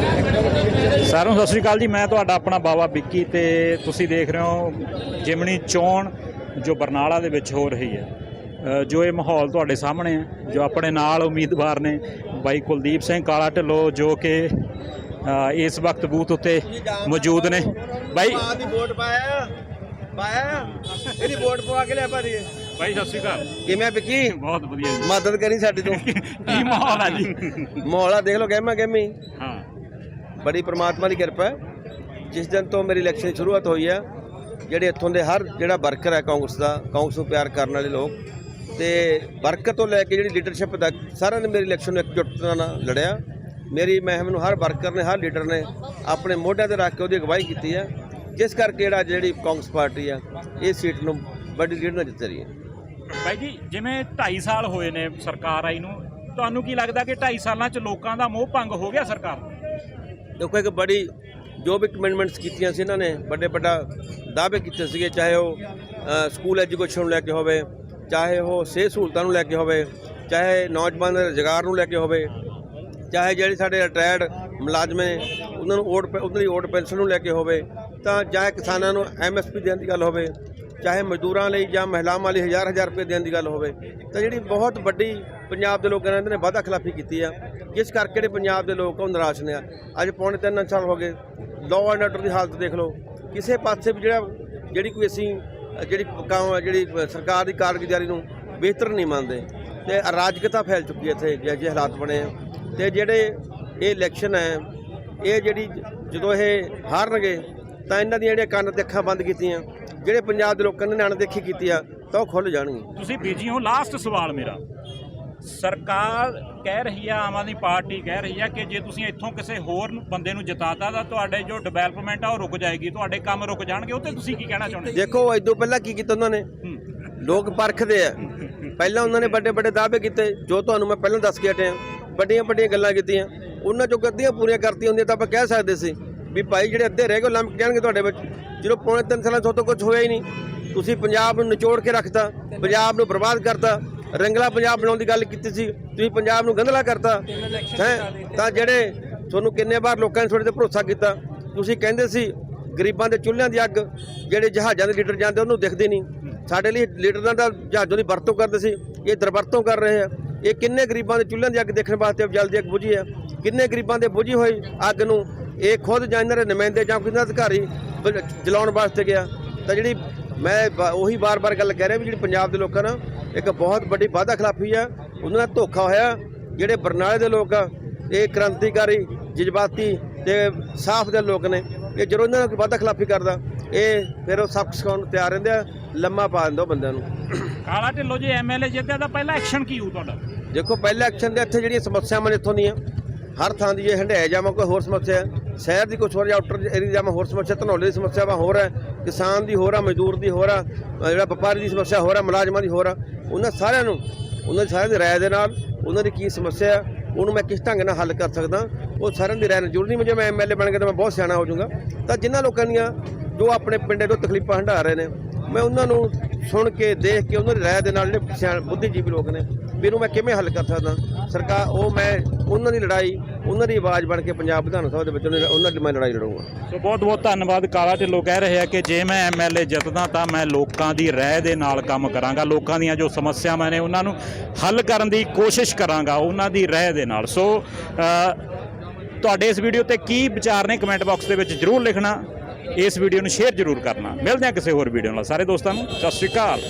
ਸਾਰਿਆਂ ਨੂੰ ਸਤਿ ਸ਼੍ਰੀ ਅਕਾਲ ਜੀ। ਮੈਂ ਤੁਹਾਡਾ ਆਪਣਾ ਬਾਵਾ ਵਿੱਕੀ ਤੇ ਤੁਸੀਂ ਦੇਖ ਰਹੇ ਹੋ ਜਿਮਣੀ ਚੋਣ ਜੋ ਬਰਨਾਲਾ ਦੇ ਵਿੱਚ ਹੋ ਰਹੀ ਹੈ। ਜੋ ਇਹ ਮਾਹੌਲ ਤੁਹਾਡੇ ਸਾਹਮਣੇ ਹੈ ਜੋ ਆਪਣੇ ਨਾਲ ਉਮੀਦਵਾਰ ਨੇ ਬਾਈ ਕੁਲਦੀਪ ਸਿੰਘ ਕਾਲਾ ਢਿੱਲੋਂ ਜੋ ਕਿ ਇਸ ਵਕਤ ਬੂਥ ਉੱਤੇ ਮੌਜੂਦ ਨੇ। ਬਾਈ ਦੀ ਵੋਟ ਪਾਇਆ ਪਾਇਆ। ਇਹਦੀ ਵੋਟ ਪਵਾ ਕੇ ਲਿਆ ਭਾਜੀ। ਬਾਈ ਸਤਿ ਸ਼੍ਰੀ ਅਕਾਲ। ਕਿਵੇਂ ਵਿੱਕੀ? ਬਹੁਤ ਵਧੀਆ ਜੀ। ਮਦਦ ਕਰੀ ਸਾਡੀ ਤੋਂ। ਕੀ ਮਾਹੌਲ ਹੈ ਜੀ? ਮੋਹਲਾ ਦੇਖ ਲਓ ਗਹਿਮਾ ਗਹਿਮੀ ਹਾਂ। ਬੜੀ ਪ੍ਰਮਾਤਮਾ ਦੀ ਕਿਰਪਾ ਹੈ। ਜਿਸ ਦਿਨ ਤੋਂ ਮੇਰੀ ਇਲੈਕਸ਼ਨ ਦੀ ਸ਼ੁਰੂਆਤ ਹੋਈ ਹੈ, ਜਿਹੜੇ ਇੱਥੋਂ ਦੇ ਹਰ ਜਿਹੜਾ ਵਰਕਰ ਹੈ ਕਾਂਗਰਸ ਦਾ, ਕਾਂਗਰਸ ਨੂੰ ਪਿਆਰ ਕਰਨ ਵਾਲੇ ਲੋਕ, ਤੇ ਵਰਕਰ ਤੋਂ ਲੈ ਕੇ ਜਿਹੜੀ ਲੀਡਰਸ਼ਿਪ ਤੱਕ ਸਾਰਿਆਂ ਨੇ ਮੇਰੀ ਇਲੈਕਸ਼ਨ ਨੂੰ ਇਕਜੁੱਟਤਾ ਨਾਲ ਲੜਿਆ। ਮੇਰੀ ਮਹਿਮ ਨੂੰ ਹਰ ਵਰਕਰ ਨੇ, ਹਰ ਲੀਡਰ ਨੇ ਆਪਣੇ ਮੋਢਿਆਂ ਤੇ ਰੱਖ ਕੇ ਉਹਦੀ ਅਗਵਾਈ ਕੀਤੀ ਹੈ। ਜਿਸ ਕਰਕੇ ਜਿਹੜਾ ਜਿਹੜੀ ਕਾਂਗਰਸ ਪਾਰਟੀ ਆ, ਇਹ ਸੀਟ ਨੂੰ ਵੱਡੀ ਲੀਡ ਨਾਲ ਜਿੱਤ ਰਹੀ ਹੈ। ਬਾਈ ਜੀ, ਜਿਵੇਂ 2.5 ਸਾਲ ਹੋਏ ਨੇ ਸਰਕਾਰ ਆਈ ਨੂੰ, ਤੁਹਾਨੂੰ ਕੀ ਲੱਗਦਾ ਕਿ 2.5 ਸਾਲਾਂ 'ਚ ਲੋਕਾਂ ਦਾ ਮੋਹ ਭੰਗ ਹੋ ਗਿਆ ਸਰਕਾਰ ਦੇਖੋ ਇੱਕ ਬੜੀ, ਜੋ ਵੀ ਕਮਿਟਮੈਂਟਸ ਕੀਤੀਆਂ ਸੀ ਇਹਨਾਂ ਨੇ, ਵੱਡੇ ਵੱਡਾ ਦਾਅਵੇ ਕੀਤੇ ਸੀਗੇ, ਚਾਹੇ ਉਹ ਸਕੂਲ ਐਜੂਕੇਸ਼ਨ ਨੂੰ ਲੈ ਕੇ ਹੋਵੇ, ਚਾਹੇ ਉਹ ਸਿਹਤ ਸਹੂਲਤਾਂ ਨੂੰ ਲੈ ਕੇ ਹੋਵੇ, ਚਾਹੇ ਨੌਜਵਾਨ ਦੇ ਰੁਜ਼ਗਾਰ ਨੂੰ ਲੈ ਕੇ ਹੋਵੇ, ਚਾਹੇ ਜਿਹੜੇ ਸਾਡੇ ਰਿਟਾਇਰਡ ਮੁਲਾਜ਼ਮ ਨੇ, ਉਹਨਾਂ ਨੂੰ ਓਟ ਪੈ- ਉਹਨਾਂ ਦੀ ਓਟ ਪੈਨਸ਼ਨ ਨੂੰ ਲੈ ਕੇ ਹੋਵੇ, ਤਾਂ ਚਾਹੇ ਕਿਸਾਨਾਂ ਨੂੰ ਐਮਐਸਪੀ ਦੇਣ ਦੀ ਗੱਲ ਹੋਵੇ ਚਾਹੇ ਮਜ਼ਦੂਰਾਂ ਲਈ ਜਾਂ ਮਹਿਲਾਵਾਂ ਲਈ ਹਜ਼ਾਰ ਹਜ਼ਾਰ ਰੁਪਏ ਦੇਣ ਦੀ ਗੱਲ ਹੋਵੇ, ਤਾਂ ਜਿਹੜੀ ਬਹੁਤ ਵੱਡੀ ਪੰਜਾਬ ਦੇ ਲੋਕਾਂ ਨੇ ਇਹਨਾਂ ਨੇ ਵਾਅਦਾ ਖਿਲਾਫੀ ਕੀਤੀ ਆ, ਜਿਸ ਕਰਕੇ ਜਿਹੜੇ ਪੰਜਾਬ ਦੇ ਲੋਕ ਉਹ ਨਿਰਾਸ਼ ਨੇ ਆ। ਅੱਜ ਪੌਣੇ ਤਿੰਨ ਸਾਲ ਹੋ ਗਏ ਲਾਅ ਐਂਡ ਆਰਡਰ ਦੀ ਹਾਲਤ ਦੇਖ ਲਓ, ਕਿਸੇ ਪਾਸੇ ਵੀ ਜਿਹੜਾ, ਜਿਹੜੀ ਕੋਈ ਅਸੀਂ, ਜਿਹੜੀ ਕੰਮ ਜਿਹੜੀ ਸਰਕਾਰ ਦੀ ਕਾਰਗੁਜ਼ਾਰੀ ਨੂੰ ਬਿਹਤਰ ਨਹੀਂ ਮੰਨਦੇ, ਤੇ ਅਰਾਜਕਤਾ ਫੈਲ ਚੁੱਕੀ ਹੈ ਇੱਥੇ, ਜਿਹੇ ਹਾਲਾਤ ਬਣੇ ਆ। ਤੇ ਜਿਹੜੇ ਇਹ ਇਲੈਕਸ਼ਨ ਹੈ, ਇਹ ਜਿਹੜੀ ਜਦੋਂ ਇਹ ਹਾਰਨਗੇ, ਤਾਂ ਇਹਨਾਂ ਦੀਆਂ ਜਿਹੜੀਆਂ ਕੰਨ ਤੇ ਅੱਖਾਂ ਬੰਦ ਕੀਤੀਆਂ ਜਿਹੜੇ ਪੰਜਾਬ ਦੇ ਲੋਕਾਂ ਨੇ ਅਣਦੇਖੀ ਕੀਤੀ ਆ ਤਾਂ ਉਹ ਖੁੱਲ ਜਾਣਗੇ। ਤੁਸੀਂ ਬੀਜੀ ਹੋ ਲਾਸਟ ਸਵਾਲ ਮੇਰਾ। ਸਰਕਾਰ ਕਹਿ ਰਹੀ ਆ ਆਮ ਆਦਮੀ ਪਾਰਟੀ ਕਹਿ ਰਹੀ ਆ ਕਿ ਜੇ ਤੁਸੀਂ ਇੱਥੋਂ ਕਿਸੇ ਹੋਰ ਬੰਦੇ ਨੂੰ ਜਿਤਾਤਾ ਤਾਂ ਤੁਹਾਡੇ ਜੋ ਡਿਵੈਲਪਮੈਂਟ ਆ ਉਹ ਰੁਕ ਜਾਏਗੀ ਤੁਹਾਡੇ ਕੰਮ ਰੁਕ ਜਾਣਗੇ ਉਹ ਤੇ ਤੁਸੀਂ ਕੀ ਕਹਿਣਾ ਚਾਹੁੰਦੇ? ਦੇਖੋ ਇਦੋਂ ਪਹਿਲਾਂ ਕੀ ਕੀਤਾ ਉਹਨਾਂ ਨੇ। ਲੋਕ ਪਰਖਦੇ ਆ। ਪਹਿਲਾਂ ਉਹਨਾਂ ਨੇ ਵੱਡੇ ਵੱਡੇ ਦਾਅਵੇ ਕੀਤੇ ਜੋ ਤੁਹਾਨੂੰ ਮੈਂ ਪਹਿਲਾਂ ਦੱਸ ਕੇ ਹਟਿਆ। ਵੱਡੀਆਂ ਵੱਡੀਆਂ ਗੱਲਾਂ ਕੀਤੀਆਂ। ਉਹਨਾਂ ਚੋਂ ਅੱਧੀਆਂ ਪੂਰੀਆਂ ਕਰਤੀਆਂ ਹੁੰਦੀਆਂ ਤਾਂ ਆਪਾਂ ਕਹਿ ਸਕਦੇ ਸੀ। ਵੀ ਭਾਈ ਜਿਹੜੇ ਅੱਧੇ ਰਹਿ ਗਏ, ਉਹ ਜਾਣਗੇ ਤੁਹਾਡੇ ਵਿੱਚ। ਜਦੋਂ ਪੌਣੇ ਤਿੰਨ ਸਾਲਾਂ ਤੋਂ ਕੁਝ ਹੋਇਆ ਹੀ ਨਹੀਂ। ਤੁਸੀਂ ਪੰਜਾਬ ਨੂੰ ਨਿਚੋੜ ਕੇ ਰੱਖਤਾ, ਪੰਜਾਬ ਨੂੰ ਬਰਬਾਦ ਕਰਤਾ, ਰੰਗਲਾ ਪੰਜਾਬ ਬਣਾਉਣ ਦੀ ਗੱਲ ਕੀਤੀ ਸੀ, ਤੁਸੀਂ ਪੰਜਾਬ ਨੂੰ ਗੰਧਲਾ ਕਰਤਾ। ਹੈ? ਤਾਂ ਜਿਹੜੇ ਤੁਹਾਨੂੰ ਕਿੰਨੇ ਵਾਰ ਲੋਕਾਂ ਨੇ ਤੁਹਾਡੇ ਤੇ ਭਰੋਸਾ ਕੀਤਾ, ਤੁਸੀਂ ਕਹਿੰਦੇ ਸੀ, ਗਰੀਬਾਂ ਦੇ ਚੁੱਲ੍ਹਿਆਂ ਦੀ ਅੱਗ, ਜਿਹੜੇ ਜਹਾਜ਼ਾਂ ਦੇ ਲੀਡਰ ਜਾਂਦੇ, ਉਹਨੂੰ ਦਿਖਦੇ ਨਹੀਂ। ਸਾਡੇ ਲਈ ਲੀਡਰਾਂ ਦਾ ਜਹਾਜ਼ਾਂ ਦੀ ਵਰਤੋਂ ਕਰਦੇ ਸੀ, ਇਹ ਦਰਵਰਤੋਂ ਕਰ ਰਹੇ ਆ। ਇਹ ਕਿੰਨੇ ਗਰੀਬਾਂ ਦੇ ਚੁੱਲ੍ਹਿਆਂ ਦੀ ਅੱਗ ਦੇਖਣ ਵਾਸਤੇ ਜਲਦੀ ਅੱਗ ਬੁਝੀ ਆ। ਕਿੰਨੇ ਗਰੀਬਾਂ ਦੇ ਬੁਝੀ ਹੋਈ ਅੱਗ ਨੂੰ ਇਹ ਖੁਦ ਜਾਂ ਇਹਨਾਂ ਦੇ ਨੁਮਾਇੰਦੇ ਜਾਂ ਕੋਈ ਅਧਿਕਾਰੀ ਜਲਾਉਣ ਵਾਸਤੇ ਗਿਆ। ਤਾਂ ਜਿਹੜੀ ਮੈਂ ਉਹੀ ਵਾਰ-ਵਾਰ ਗੱਲ ਕਹਿ ਰਿਹਾ ਵੀ ਜਿਹੜੀ ਪੰਜਾਬ ਦੇ ਲੋਕਾਂ ਨਾਲ ਇੱਕ ਬਹੁਤ ਵੱਡੀ ਵਾਅਦਾ ਖਿਲਾਫੀ ਆ ਉਹਨਾਂ ਨਾਲ ਧੋਖਾ ਹੋਇਆ। ਜਿਹੜੇ ਬਰਨਾਲੇ ਦੇ ਲੋਕ ਆ ਇਹ ਕ੍ਰਾਂਤੀਕਾਰੀ ਜਜ਼ਬਾਤੀ ਤੇ ਸਾਫ਼ ਦੇ ਲੋਕ ਨੇ ਇਹ ਜਦੋਂ ਇਹਨਾਂ ਨਾਲ ਵਾਅਦਾ ਖਿਲਾਫੀ ਕਰਦਾ ਇਹ ਫਿਰ ਉਹ ਸਖਤ ਸਿਖਾਉਣ ਨੂੰ ਤਿਆਰ ਰਹਿੰਦੇ ਆ ਲੰਮਾ ਪਾ ਦਿੰਦਾ ਬੰਦਿਆਂ ਨੂੰ। ਕਾਲਾ ਢਿੱਲੋਂ ਜੇ ਐਮਐਲਏ ਜਿੱਤਿਆ ਤਾਂ ਪਹਿਲਾ ਐਕਸ਼ਨ ਕੀ ਹੋਊ ਤੁਹਾਡਾ? ਦੇਖੋ ਪਹਿਲੇ ਐਕਸ਼ਨ ਦੇ ਇੱਥੇ ਜਿਹੜੀਆਂ ਸਮੱਸਿਆਵਾਂ ਨੇ ਇੱਥੋਂ ਦੀਆਂ ਹਰ ਥਾਂ ਦੀ ਜੇ ਹੰਡਾਇਆ ਜਾਵਾਂ ਕੋਈ ਹੋਰ ਸਮੱਸਿਆ ਸ਼ਹਿਰ ਦੀ ਕੁਛ ਹੋਰ ਜਾਂ ਆਊਟਰ ਏਰੀਆ ਜਾਵਾਂ ਹੋਰ ਸਮੱਸਿਆ, ਧਨੌਲੇ ਦੀ ਸਮੱਸਿਆਵਾਂ ਹੋਰ ਹੈ, ਕਿਸਾਨ ਦੀ ਹੋਰ ਆ, ਮਜ਼ਦੂਰ ਦੀ ਹੋਰ ਆ ਜਿਹੜਾ ਵਪਾਰੀ ਦੀ ਸਮੱਸਿਆ ਹੋਰ ਆ, ਮੁਲਾਜ਼ਮਾਂ ਦੀ ਹੋਰ ਆ, ਉਹਨਾਂ ਸਾਰਿਆਂ ਨੂੰ, ਉਹਨਾਂ ਦੀ ਸਾਰਿਆਂ ਦੀ ਰਾਏ ਦੇ ਨਾਲ ਉਹਨਾਂ ਦੀ ਕੀ ਸਮੱਸਿਆ ਹੈ ਉਹਨੂੰ ਮੈਂ ਕਿਸ ਢੰਗ ਨਾਲ ਹੱਲ ਕਰ ਸਕਦਾ, ਉਹ ਸਾਰਿਆਂ ਦੀ ਰਾਏ ਨਾਲ ਜ਼ਰੂਰ ਨਹੀਂ ਜੇ ਮੈਂ ਐਮਐਲਏ ਬਣ ਗਿਆ ਤਾਂ ਮੈਂ ਬਹੁਤ ਸਿਆਣਾ ਹੋ ਜਾਊਂਗਾ। ਤਾਂ ਜਿਨ੍ਹਾਂ ਲੋਕਾਂ ਦੀਆਂ ਜੋ ਆਪਣੇ ਪਿੰਡੇ ਤੋਂ ਤਕਲੀਫਾਂ ਹੰਢਾ ਰਹੇ ਨੇ, ਮੈਂ ਉਹਨਾਂ ਨੂੰ ਸੁਣ ਕੇ, ਦੇਖ ਕੇ ਉਹਨਾਂ ਦੀ ਰਾਏ ਦੇ ਨਾਲ ਜਿਹੜੇ ਸਿਆਣ, ਬੁੱਧੀਜੀਵੀ ਲੋਕ ਨੇ, ਵੀ ਇਹਨੂੰ ਮੈਂ ਕਿਵੇਂ ਹੱਲ ਕਰ ਸਕਦਾ। ਸਰਕਾਰ, ਉਹ ਮੈਂ, ਉਹਨਾਂ ਦੀ ਲੜਾਈ ਉਹਨਾਂ ਦੀ ਆਵਾਜ਼ ਬਣ ਕੇ ਪੰਜਾਬ ਵਿਧਾਨ ਸਭਾ ਦੇ ਵਿੱਚ ਉਹਨਾਂ ਦੀ- ਮੈਂ ਲੜਾਈ ਲੜੂੰਗਾ। ਸੋ ਬਹੁਤ ਬਹੁਤ ਧੰਨਵਾਦ ਕਾਲਾ ਢਿੱਲੋਂ। ਕਹਿ ਰਹੇ ਆ ਕਿ ਜੇ ਮੈਂ ਐਮਐਲਏ ਜਿੱਤਦਾ ਤਾਂ ਮੈਂ ਲੋਕਾਂ ਦੀ ਰਾਏ ਦੇ ਨਾਲ ਕੰਮ ਕਰਾਂਗਾ। ਲੋਕਾਂ ਦੀਆਂ ਜੋ ਸਮੱਸਿਆਵਾਂ ਨੇ ਉਹਨਾਂ ਨੂੰ ਹੱਲ ਕਰਨ ਦੀ ਕੋਸ਼ਿਸ਼ ਕਰਾਂਗਾ ਉਹਨਾਂ ਦੀ ਰਾਏ ਦੇ ਨਾਲ। ਸੋ ਤੁਹਾਡੇ ਇਸ ਵੀਡੀਓ ਤੇ ਕੀ ਵਿਚਾਰ ਨੇ ਕਮੈਂਟ ਬਾਕਸ ਦੇ ਵਿੱਚ ਜਰੂਰ ਲਿਖਣਾ। ਇਸ ਵੀਡੀਓ ਨੂੰ ਸ਼ੇਅਰ ਜਰੂਰ ਕਰਨਾ। ਮਿਲਦੇ ਹਾਂ ਕਿਸੇ ਹੋਰ ਵੀਡੀਓ ਨਾਲ। ਸਾਰੇ ਦੋਸਤਾਂ ਨੂੰ ਸਤਿ ਸ਼੍ਰੀ ਅਕਾਲ।